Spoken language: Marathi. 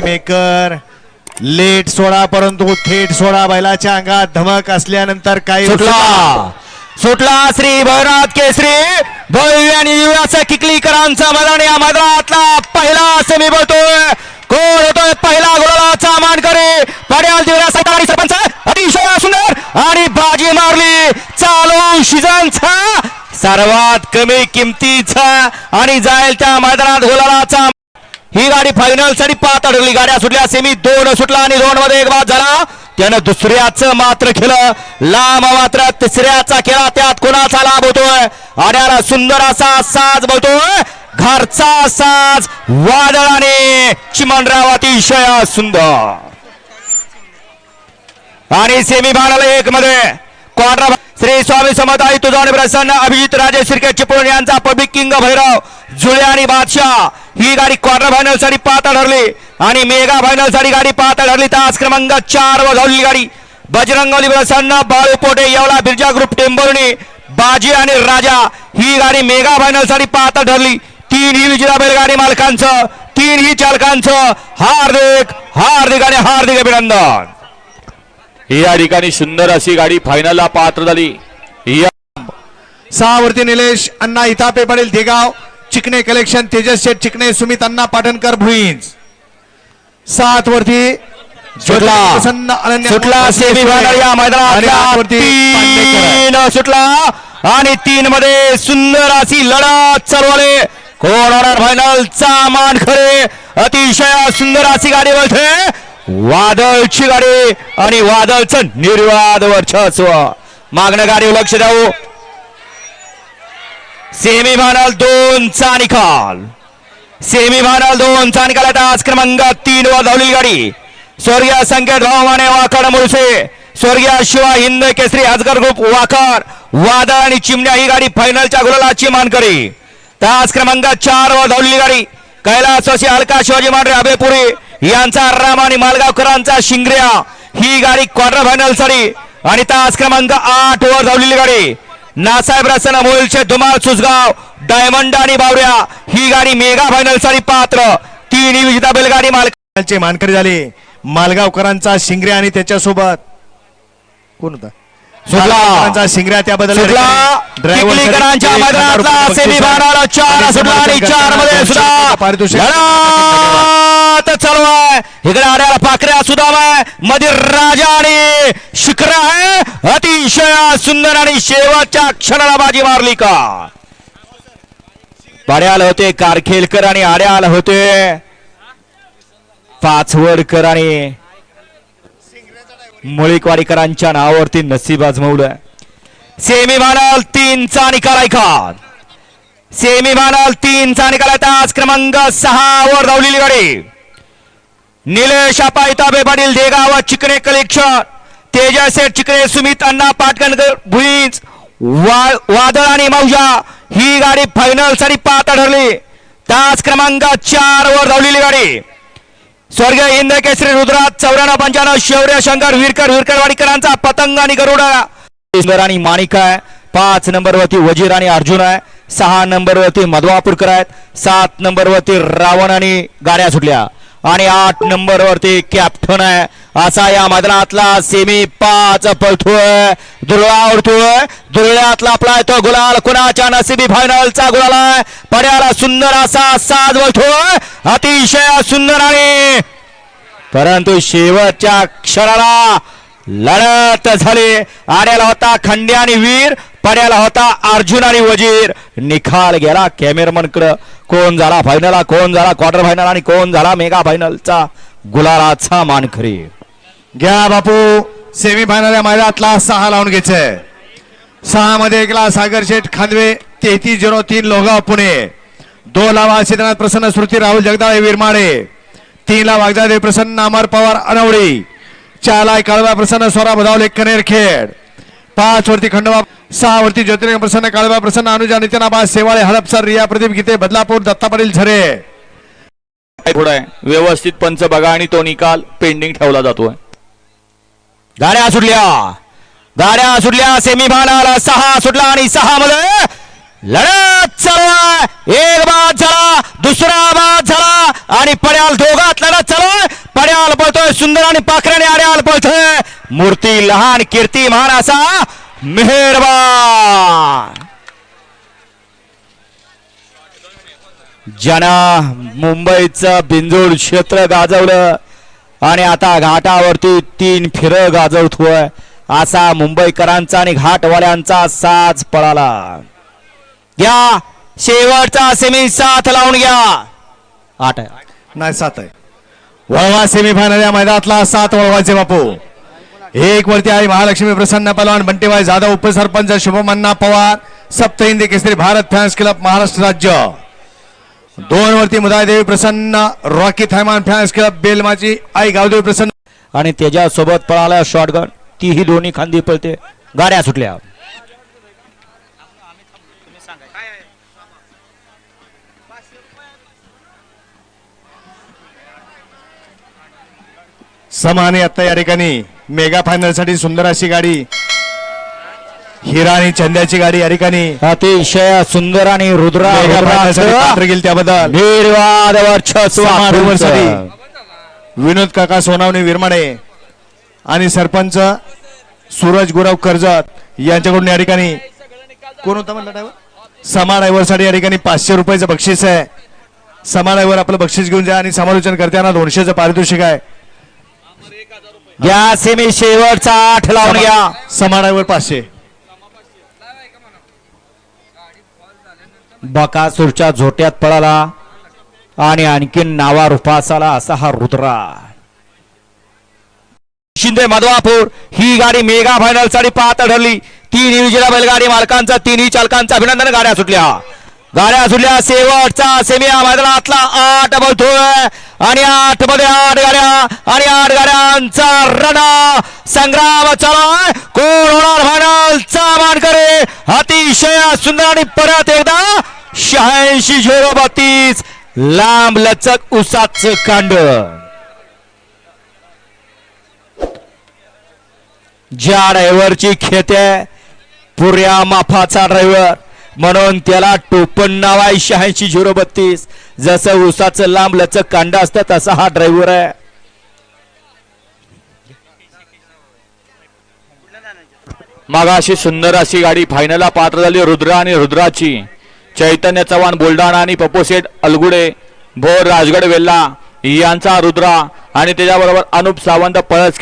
मेकर लेट सोडा परंतु थेट सोडा बैलाच्या अंगात धमक असल्यानंतर काही सुटला. सुटला श्री भैरनाथ केसरी. भव्य आणि दिव्याचा किकलीकरांचा मैदान या मैदानातला पहिला सेमी बोलतोय कोण होतोय पहिला गोलाचा मानकरी. पड्याल दिव्या सरकारी सरपंच अतिशय सुंदर आणि बाजी मारली. चालू सीझनचा सर्वात कमी किमतीचा आणि जाईल त्या मैदानात गोलाचा ही गाडी फायनलसाठी पाच अडकली गाड्या सुटल्या सेमी दोन सुटला आणि दोन मध्ये एक बाद झाला. त्यानं दुसऱ्याचं मात्र केलं. लांब मात्र तिसऱ्याचा खेळा त्यात कोणाचा लाभ होतोय? आड्याला सुंदर असा साज बोलतोय. घरचा साज वादळाने. चिमणराव अतिशय सुंदर. आणि सेमी फायनल एक मध्ये. क्वार्टर श्री स्वामी समर्थ आई तुझा आणि प्रसन्न अभिजित राजे सिरके चिपळूण यांचा पब्लिक किंग भैरव जुळे आणि बादशाह. ही गाडी क्वार्टर फायनलसाठी पाहता ठरली आणि मेगा फायनलसाठी गाडी पाहता ठरली. तास क्रमांक चार वर धावली गाडी. बजरंगवली प्रसन्न बाळू पोटे येवला बिरजा ग्रुप टेंबोर्णी बाजी आणि राजा. ही गाडी मेगा फायनलसाठी पाहता ठरली. तीन ही विजेता बैलगाडी मालकांचं तीन ही चालकांचं हार्दिक हार्दिक आणि हार्दिक अभिनंदन. या ठिकाणी सुंदर अशी गाडी फायनलला पात्र झाली. या सहा वरती निलेश अण्णा इथापे पडेल देगाव चिकणे कलेक्शन तेजस शेठ चिकणे सुमित अण्णा पाटणकर भुईंज. सात वरती सुटला. सेमी फायनल या मैदानात. सुटला. आणि तीन मध्ये सुंदर अशी लढत चालवले कोण होणार फायनलचा मान खरे? अतिशय सुंदर अशी गाडी बोलते वादळची गाडी आणि वादळचं निर्वाद वर्चस्व. मागणं गाडी लक्ष द्यावं सेमी फायनल दोनचा निकाल. सेमी फायनल दोन चा निकाल आता आज क्रमांक तीन वर धावलेली गाडी. स्वर्गीय संकेत भावमाने वाकड मुळसे. स्वर्गीय शिवा हिंद केसरी अजगर ग्रुप वाकर वादळ आणि चिमण्या ही गाडी फायनलच्या गुललाची मान करी. तास क्रमांक चार वर धावलेली गाडी. कैलासवासी अलका शिवाजी मांढरे अभेपुरी यांचा राम आणि मालगावकरांचा शिंगऱ्या. ही गाडी क्वार्टर फायनलसाठी आणि तास क्रमांक आठ वर धावलेली गाडी. नासाहेब रसना मोलचे धुमाळ सुजगाव डायमंड आणि बावऱ्या ही गाडी मेगा फायनलसाठी पात्र. तीन विजेता बैलगाडी मालकांचे मानकरी झाले. मालगावकरांचा शिंगऱ्या आणि त्याच्यासोबत कोण होता? सुटला. शिंगऱ्या त्याबद्दल मैदानातला सेमी. फायनल चार सुटला आणि चारमध्ये सुद्धा पारितोषिक चालू आहे इकडे आड्याला पाकऱ्या सुदाम आहे मध्ये राजा आणि शिखरा आहे. अतिशय सुंदर आणि शेवटच्या क्षणाला बाजी मारली का? पाड्याला होते कारखेलकर आणि आड्याला होते. पाचवडकर आणि मुळीकवाडीकरांच्या नावावरती नसीब आजमवलं सेमी फायनल तीनचा निकाल ऐका सेमी फायनल तीनचा निकाल तास क्रमांक सहा वर धावलेली गाडी. निलेश पायताबे ताबे पाटील देगाव चिकणे कलेक्शन तेजसे शेठ चिकणे सुमित अण्णा पाटकणकर भुईंज वा- वादळ आणि मौजा. ही गाडी फायनलसाठी पात्र ठरली तास क्रमांक चार वर धावलेली गाडी. स्वर्गीय हिंद केसरी रुद्रात चौऱ्याण्णव पंच्याण्णव शौर्य शंकर विरकर विरकरवाडीकरांचा पतंग आणि गरुडा. सुंदर आणि माणिक आहे. पाच नंबरवरती वजीर आणि अर्जुन आहे. सहा नंबरवरती मधवापूरकर आहेत. सात नंबरवरती रावण आणि गाड्या सुटल्या. आणि आठ नंबरवरती कॅप्टन आहे. असा या मैदानातला सेमी पाच पळतोय. दुर्ळा उडतोय. दुर्ळ्यातला आपला तो गुलाल. कुणाच्या नसिबी फायनलचा गुलाल आहे? पड्याला सुंदर असा साज वळतोय. अतिशय सुंदर आणि परंतु शेवटच्या क्षणाला लढत झाली. आड्याला होता खंड्या आणि वीर पड्याला होता अर्जुन आणि वजीर. निखाल गेला कॅमेरमनकडे कोण झाला फायनल कोण झाला क्वार्टर फायनल आणि कोण झाला मेगा फायनलचा गुलालाचा मानखरी घ्या बापू सेमी फायनल या मैदानातला सहा लावून घ्यायचंय. सहा मध्ये एकला सागर शेठ खांदवे तेहतीस झिरो तीन लोगाव पुणे. दोन ला सिद्धनाथ प्रसन्न स्मृती राहुल जगदाळे विरमाडे तीन ला वागदादेव प्रसन्न अमर पवार अनवडी. चार ला काळवा प्रसन्न स्वरा बधावले कनेरखेड पाच वरती खंडोबा सहा वरती ज्योतिर्लिंग प्रसन्न काळवा प्रसन्न अनुजा नित्यानाबा सेवाळे हडपसर रिया प्रदीप गीते बदलापूर दत्ता पाटील झरे. पुढे आहे. व्यवस्थित पंच बघा आणि तो निकाल पेंडिंग ठेवला जातोय. गाड्या सुटल्या. गाड्या सुटल्या. सेमी फायनल सहा सुटला आणि सहा मध्ये आहे एक बाद झाला दुसरा बाद झाला आणि पड्याल दोघात लढत चालू सुंदर आणि पाखराने आड्याल पळतोय मूर्ती लहान कीर्ती महान असा मेहरबान. ज्यानं मुंबईचं बिंजोड क्षेत्र गाजवलं आणि आता घाटावरती तीन फिर गाजवतोय असा मुंबईकरांचा आणि घाटवाल्यांचा साज पळाला. घ्या शेवटचा सेमी साथ लावून घ्या. आठ आहे. नाही सात आहे. वळवा सेमीफायनल या मैदानातला सात वळवाचे बापू एक वरती आहे महालक्ष्मी प्रसन्न पलवान बंटीबाई जाधव उपसरपंच शुभमन्ना पवार सप्त हिंदी केसरी भारत फॅन्स क्लब महाराष्ट्र राज्य. दोन वरती मुदादेवी प्रसन्न Rocky Thaiman fans club Belmachi आई गावदेवी प्रसन्न. आणि त्याच्यासोबत पळाला शॉटगन तीही दोन्ही खांदी पळते. गाड्या सुटल्या. समान आता या ठिकाणी मेगा फायनलसाठी सुंदर अशी गाडी. हिरा आणि चंद्याची गाडी या ठिकाणी. अतिशय सुंदर आणि रुद्रा गेली त्याबद्दल. निर्वाद विनोद काका सोनावणे विरमाडे आणि सरपंच सूरज गुरव कर्जत यांच्याकडून या ठिकाणी कोण होता म्हणला ड्रायव्हर समा ड्रायव्हरसाठी या ठिकाणी पाचशे रुपयाचं बक्षीस आहे. समा ड्रायव्हर आपलं बक्षीस घेऊन जा आणि समालोचन करताना दोनशेचं पारितोषिक आहे. या सेमी शेवटचा आठ लावून घ्या. समा ड्रायव्हर पाचशे. बकासूरच्या झोट्यात पळाला आणि आणखीन नावा रुपासाला असा हा रुद्रा. शिंदे मधवापूर ही गाडी मेगा फायनलसाठी पाहता ठरली तीन विजेता बैलगाडी मालकांचा तिन्ही चालकांचं अभिनंदन. गाड्या सुटल्या. गाड्या सुटल्या. शेवटचा सेमी मैदानातला आठ बोलतोय. आणि आठमध्ये आठ गाड्या आणि आठ गाड्यांचा रणा संग्राम चालू कोण होणार फायनलचा मानकरी? अतिशय सुंदर आणि परत एकदा शहाऐंशी झिरो बत्तीस. लांब लचक उसाच कांड. ज्या ड्रायव्हरची खेते पुऱ्या माफाचा ड्रायव्हर म्हणून त्याला टोपण नाव आहे शहाऐंशी झिरो बत्तीस. जसं उसाचं लांब लचक कांड असतं तसा हा ड्रायव्हर आहे. मागाशी सुंदर अशी गाडी फायनलला पात्र झाली रुद्रा आणि रुद्राची. चैतन्य चव्हाण बुलढाणा आणि पपोसेठ अलगुडे भोर राजगड वेल्ला यांचा रुद्रा आणि त्याच्याबरोबर अनुप सावंत पळसखे